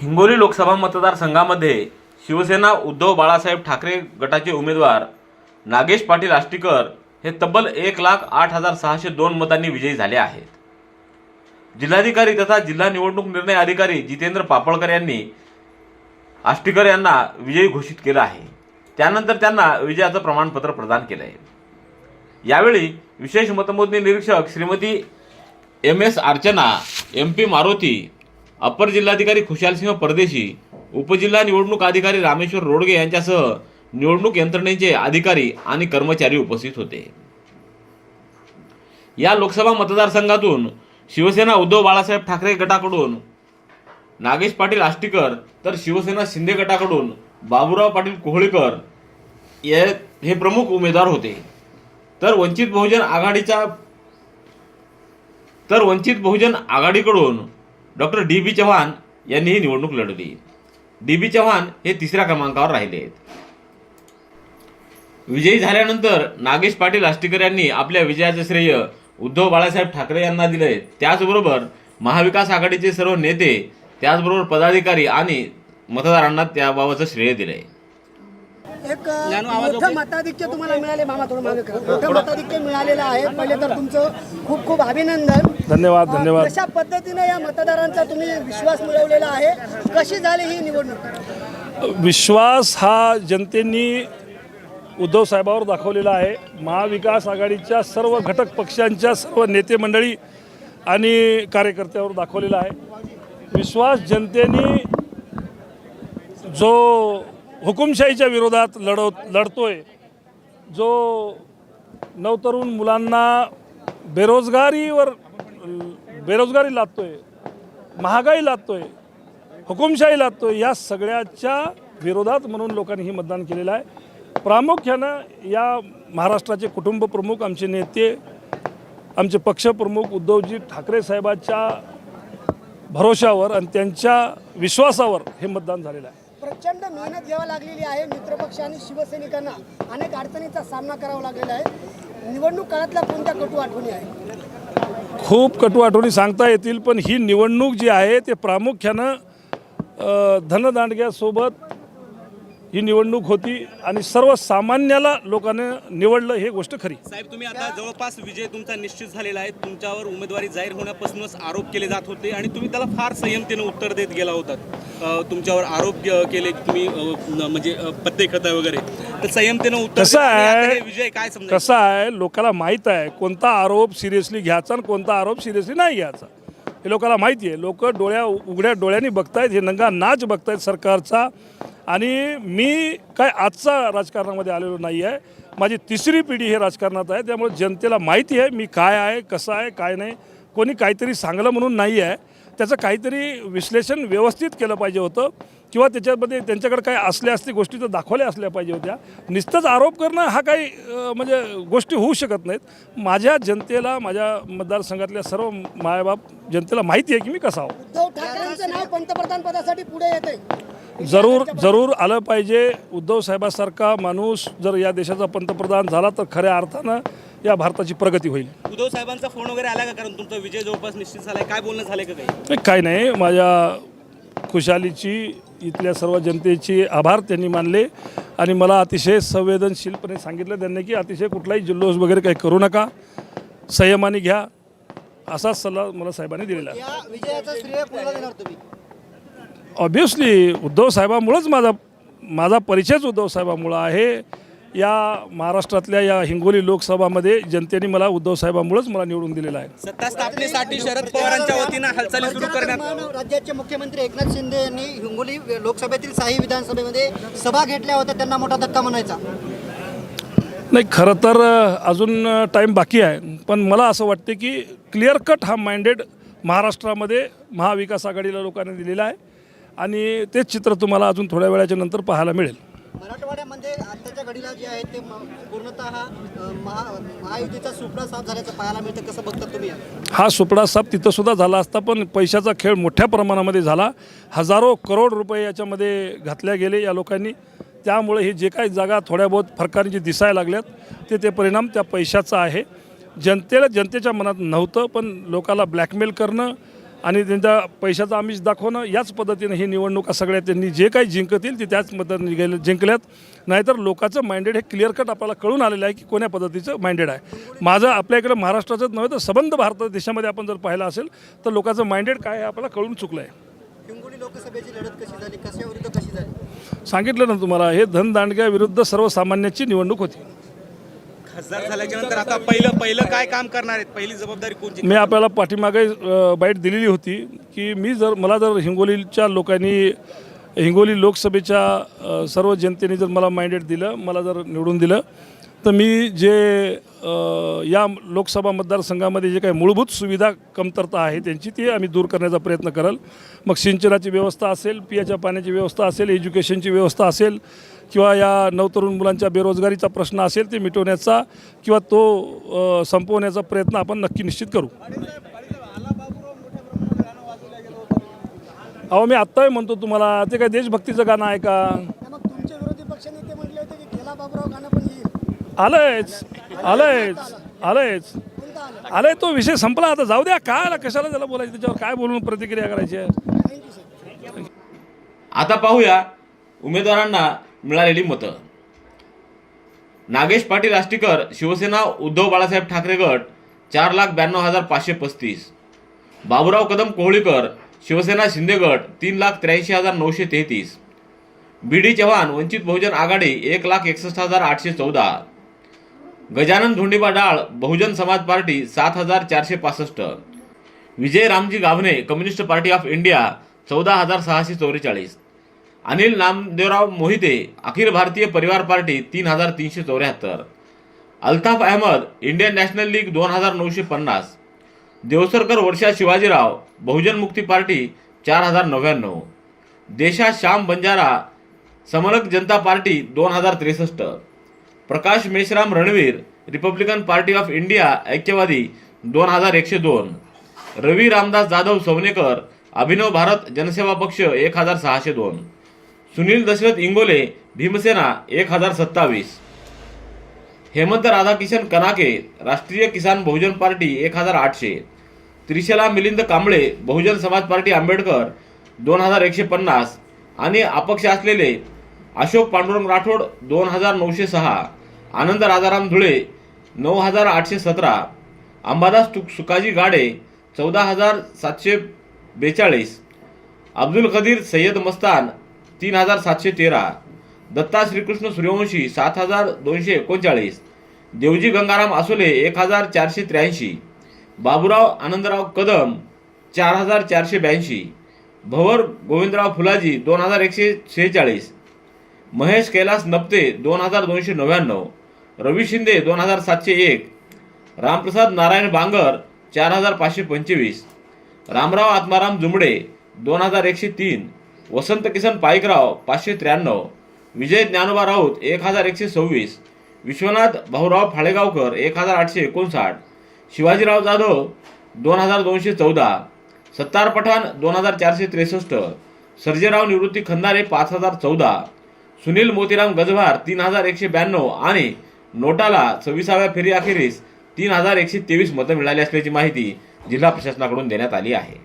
हिंगोली लोकसभा मतदारसंघामध्ये शिवसेना उद्धव बाळासाहेब ठाकरे गटाचे उमेदवार नागेश पाटील आष्टीकर हे तब्बल एक लाख आठ हजार सहाशे दोन मतांनी विजयी झाले आहेत. जिल्हाधिकारी तथा जिल्हा निवडणूक निर्णय अधिकारी जितेंद्र पापळकर यांनी आष्टीकर यांना विजयी घोषित केलं आहे. त्यानंतर त्यांना विजयाचं प्रमाणपत्र प्रदान केलं आहे यावेळी विशेष मतमोजणी निरीक्षक Shrimati M S Archana M P Maruti upper जिल्हाधिकारी खुशालसिंह परदेशी उपजिल्हा निवडणूक अधिकारी रामेश्वर रोडगे यांच्यासह निवडणूक यंत्रणेचे अधिकारी आणि कर्मचारी उपस्थित होते. या लोकसभा मतदारसंघातून शिवसेना उद्धव बाळासाहेब ठाकरे गटाकडून नागेश पाटील आष्टीकर तर शिवसेना शिंदे गटाकडून बाबुराव पाटील कोहळीकर हे प्रमुख उमेदवार होते. तर वंचित बहुजन आघाडीच्या तर वंचित बहुजन आघाडीकडून डॉक्टर डी बी चव्हाण यांनी ही निवडणूक लढवली. डी बी चव्हाण हे तिसऱ्या क्रमांकावर राहिले आहेत. विजयी झाल्यानंतर नागेश पाटील आष्टीकर यांनी आपल्या विजयाचे श्रेय उद्धव बाळासाहेब ठाकरे यांना दिले त्याचबरोबर महाविकास आघाडीचे सर्व नेते त्याचबरोबर पदाधिकारी आणि मतदारांना त्याबाबतचं श्रेय दिलंय. एक मोठं मताधिक्य तुम्हाला मिळाले मामा थोडं मागे करा. मोठं मताधिक्य मिळालेलं आहे. पहिले तर तुमचं खूप खूप अभिनंदन. धन्यवाद धन्यवाद. कशा पद्धतीने या मतदारांचा तुम्ही विश्वास मिळवलेला आहे? कशी झाली ही निवडणूक? विश्वास हा जनतेने उद्धव साहेबावर दाखवलेला आहे. महाविकास आघाडीच्या सर्व घटक पक्षांच्या सर्व नेते मंडळी आणि कार्यकर्त्यावर दाखवलेला आहे. विश्वास जनतेने जो हुकुमशाहीच्या विरोधात लढव लढतोय. जो नवतरुण मुलांना बेरोजगारीवर बेरोजगारी लादतोय महागाई लादतोय हुकुमशाही लादतोय या सगळ्याच्या विरोधात म्हणून लोकांनी हे मतदान केलेलं आहे. प्रामुख्यानं या महाराष्ट्राचे कुटुंब प्रमुख आमचे नेते आमचे पक्षप्रमुख उद्धवजी ठाकरे साहेबाच्या भरोशावर आणि त्यांच्या विश्वासावर हे मतदान झालेलं आहे. प्रचंड मेहनत घ्यावी लागलेली आहे मित्रपक्ष आणि शिवसैनिकांना. अनेक अडचणीचा सामना करावा लागलेला आहे. निवडणूक काळातल्या कोणत्या कटू आठवणी आहे खूप कटू आठवणी सांगता येतील पण ही निवडणूक जी आहे ते प्रामुख्यानं धनदांडग्यासोबत ही निवडणूक होती आणि सर्वसामान्याला लोकांनी निवडलं हे गोष्ट खरी. साहेब तुम्ही आता जवळपास विजय तुमचा निश्चित झालेला आहे. तुमच्यावर उमेदवारी जाहीर होण्यापासूनच आरोप केले जात होते आणि तुम्ही त्याला फार संयमतेनं उत्तर देत गेला होतात. तुमच्यावर आरोप केले तुम्ही म्हणजे पत्ते खाता वगैरे. तर संयमतेनं उत्तर कसं आहे? विजय काय समजा कसं आहे? लोकांना माहीत आहे कोणता आरोप सिरियसली घ्यायचा आणि कोणता आरोप सिरियसली नाही घ्यायचा. हे लोकांना माहिती आहे. लोक डोळ्या उघड्या डोळ्यांनी बघतायत हे नंगा नाच बघतायत सरकारचा. आणि मी काय आजचा राजकारणामध्ये आलेलो नाही आहे. माझी तिसरी पिढी हे राजकारणात आहे. त्यामुळे जनतेला माहिती आहे मी काय आहे कसं आहे काय नाही. कोणी काहीतरी सांगलं म्हणून नाही आहे. त्याचं काहीतरी विश्लेषण व्यवस्थित केलं पाहिजे होतं किंवा त्याच्यामध्ये त्यांच्याकडे काही असल्या असल्या गोष्टी तर दाखवल्या असल्या पाहिजे होत्या. नुसतंच आरोप करणं हा काही म्हणजे गोष्टी होऊ शकत नाहीत. माझ्या जनतेला माझ्या मतदारसंघातल्या सर्व मायबाप जनतेला माहिती आहे की मी कसा आहो. उद्धव ठाकरेंचं नाव पंतप्रधान पदासाठी पुढे येते जरूर जरूर आलं पाहिजे. उद्धव साहेबासारखा माणूस जर या देशाचा पंतप्रधान झाला तर खऱ्या अर्थानं या भारताची प्रगती होईल. उद्धव साहेबांचा फोन वगैरे आला का? कारण तुमचा विजय जवळपास निश्चित झालाय. काय बोलणं झालंय का काही? नाही, काही नाही. माझ्या खुशालीची इथल्या सर्व जनतेची आभार त्यांनी मानले. आणि मला अतिशय संवेदनशीलपणे सांगितलं त्यांनी की अतिशय कुठलाही जल्लोष वगैरे काही करू नका. संयमाने घ्या. असाच सल्ला मला साहेबांनी दिलेला आहे. या विजयाचं श्रेय कोणाला देणार तुम्ही? ऑब्व्हियसली उद्धव साहेबामुळंच माझा माझा परिचयच उद्धव साहेबामुळं आहे. या महाराष्ट्रातल्या या हिंगोली लोकसभामध्ये जनतेने मला उद्धव साहेबामुळंच मला निवडून दिलेला आहे. सत्ता स्थापनेसाठी शरद पवारांच्या वतीनं हालचाली सुरू करण्यात राज्याचे मुख्यमंत्री एकनाथ शिंदे यांनी हिंगोली लोकसभेतील साही विधानसभेमध्ये सभा घेतल्या होत्या त्यांना मोठा धक्का म्हणायचा. नाही खरं तर अजून टाईम बाकी आहे. पण मला असं वाटते की क्लिअर कट हा माइंडेड महाराष्ट्रामध्ये महाविकास आघाडीला लोकांनी दिलेला आहे. आणि तेच चित्र तुम्हाला अजून थोड्या वेळाच्या नंतर पाहायला मिळेल. मराठवाड्यामध्ये आताच्या घडीला जे आहे ते पूर्णतः महा महायुतीचा सुपडा साफ झाल्याचं पाहायला मिळतं. कसं बघता तुम्ही? हा सुपडा साप तिथं सुद्धा झाला असता पण पैशाचा खेळ मोठ्या प्रमाणामध्ये झाला. हजारो करोड रुपये याच्यामध्ये घातल्या गेले या लोकांनी. त्यामुळे हे जे काही जागा थोड्या बहुत फरकाने जे दिसायला लागल्यात ते ते परिणाम त्या पैशाचा आहे. जनतेला जनतेच्या मनात नव्हतं पण लोकाला ब्लॅकमेल करणं आणि त्यांच्या पैशाचं आमिष दाखवणं याच पद्धतीनं ही निवडणुका सगळ्या त्यांनी जे काही जिंकतील ते त्याच पद्धतीने गेले जिंकल्यात. नाहीतर लोकांचं माइंडेड हे क्लिअर कट आपल्याला कळून आलेलं आहे की कोण्या पद्धतीचं माइंडेड आहे. माझं आपल्या इकडं महाराष्ट्राचंच नव्हे तर सबंध भारत देशामध्ये आपण जर पाहिलं असेल तर लोकांचं माइंडेड काय आहे आपल्याला कळून चुकलं आहे सांगितलं ना तुम्हाला हे धनदांडग्याविरुद्ध सर्वसामान्याची निवडणूक होती. खासदार झाल्याच्यानंतर आता पहिलं पहिलं काय काम करणार आहेत? पहिली जबाबदारी कोणची मी आपल्याला पाठीमागे अ, बाईट दिलेली होती की मी जर मला जर हिंगोलीच्या लोकांनी हिंगोली लोकसभेच्या अ, सर्व जनतेने जर मला माइंडेड दिलं मला जर निवडून दिलं तर मी जे या लोकसभा मतदारसंघामध्ये जे काही मूलभूत सुविधा कमतरता आहे त्यांची ती आम्ही दूर करण्याचा प्रयत्न कराल. मग सिंचनाची व्यवस्था असेल पियाच्या पाण्याची व्यवस्था असेल एज्युकेशनची व्यवस्था असेल किंवा या नवतरुण मुलांच्या बेरोजगारीचा प्रश्न असेल ते मिटवण्याचा किंवा तो संपवण्याचा प्रयत्न आपण नक्की निश्चित करू. अहो मी आत्ताही म्हणतो तुम्हाला ते काय देशभक्तीचं गाणं आहे का? आलंयच आलंयच आलंयच. आलंय तो विषय संपला आता. जाऊ द्या काय आला कशाला त्याला बोलायचं? त्याच्यावर काय बोलून प्रतिक्रिया करायची आहे? आता पाहूया उमेदवारांना मिळालेली मतं. नागेश पाटील आष्टीकर शिवसेना उद्धव बाळासाहेब ठाकरे गट चार लाख ब्याण्णव हजार पाचशे पस्तीस. बाबुराव कदम कोहळीकर शिवसेना शिंदे गट तीन लाख त्र्याऐंशी हजार नऊशे तेहतीस. बी डी चव्हाण वंचित बहुजन आघाडी एक लाख एकसष्ट हजार आठशे चौदा. गजानन धोंडीबा डाळ बहुजन समाज पार्टी सात हजार चारशे पासष्ट. Vijay Ramji Gavne communist party of India चौदा हजार सहाशे चौवेचाळीस. अनिल नामदेवराव मोहिते अखिल भारतीय परिवार पार्टी तीन हजार तीनशे चौऱ्याहत्तर. Altaf Ahmad Indian national league दोन हजार नऊशे पन्नास. देवसरकर वर्षा शिवाजीराव बहुजन मुक्ती पार्टी चार हजार नव्याण्णव. देशा श्याम बंजारा समरक जनता पार्टी दोन हजार त्रेसष्ट. Prakash Meshram Ranvir republican party of India ऐक्यवादी दोन हजार एकशे दोन. रवी रामदास जाधव सवनेकर अभिनव भारत जनसेवा पक्ष एक हजार सहाशे दोन. सुनील दशरथ इंगोले भीमसेना एक हजार सत्तावीस. हेमंत राधाकिशन कनाके राष्ट्रीय किसान बहुजन पार्टी एक हजार आठशे. त्रिशला मिलिंद कांबळे बहुजन समाज पार्टी आंबेडकर दोन हजार एकशे पन्नास. आणि अपक्ष असलेले अशोक पांडुरंग राठोड दोन हजार नऊशे सहा. आनंद राजाराम धुळे नऊ हजार आठशे सतरा. अंबादास तुक सुकाजी गाडे चौदा हजार सातशे बेचाळीस. अब्दुल कदीर सय्यद मस्तान तीन हजार सातशे तेरा. दत्ता श्रीकृष्ण सूर्यवंशी सात हजार दोनशे एकोणचाळीस. देवजी गंगाराम आसोले एक हजार चारशे त्र्याऐंशी. बाबुराव आनंदराव कदम चार हजार चारशे ब्याऐंशी. भवर गोविंदराव फुलाजी दोन हजार एकशे शेहेचाळीस. महेश कैलास नपते दोन हजार दोनशे नव्याण्णव. रवी शिंदे दोन हजार सातशे एक रामप्रसाद नारायण बांगर चार हजार पाचशे पंचवीस रामराव आत्माराम जुमडे दोन हजार एकशे तीन वसंत किसन पाईकराव पाचशे त्र्याण्णव विजय ज्ञानोबा राऊत एक हजार एकशे सव्वीस विश्वनाथ भाऊराव फाळेगावकर एक हजार आठशे एकोणसाठ शिवाजीराव जाधव दोन हजार दोनशे चौदा सत्तार पठाण दोन हजार चारशे त्रेसष्ट सर्जेराव निवृत्ती खंदारे पाच हजार चौदा सुनील मोतीराम गजभार तीन हजार एकशे ब्याण्णव आणि नोटाला सव्वीसाव्या फेरी अखेरीस तीन हजार एकशे तेवीस मतं मिळाली असल्याची माहिती जिल्हा प्रशासनाकडून देण्यात आली आहे.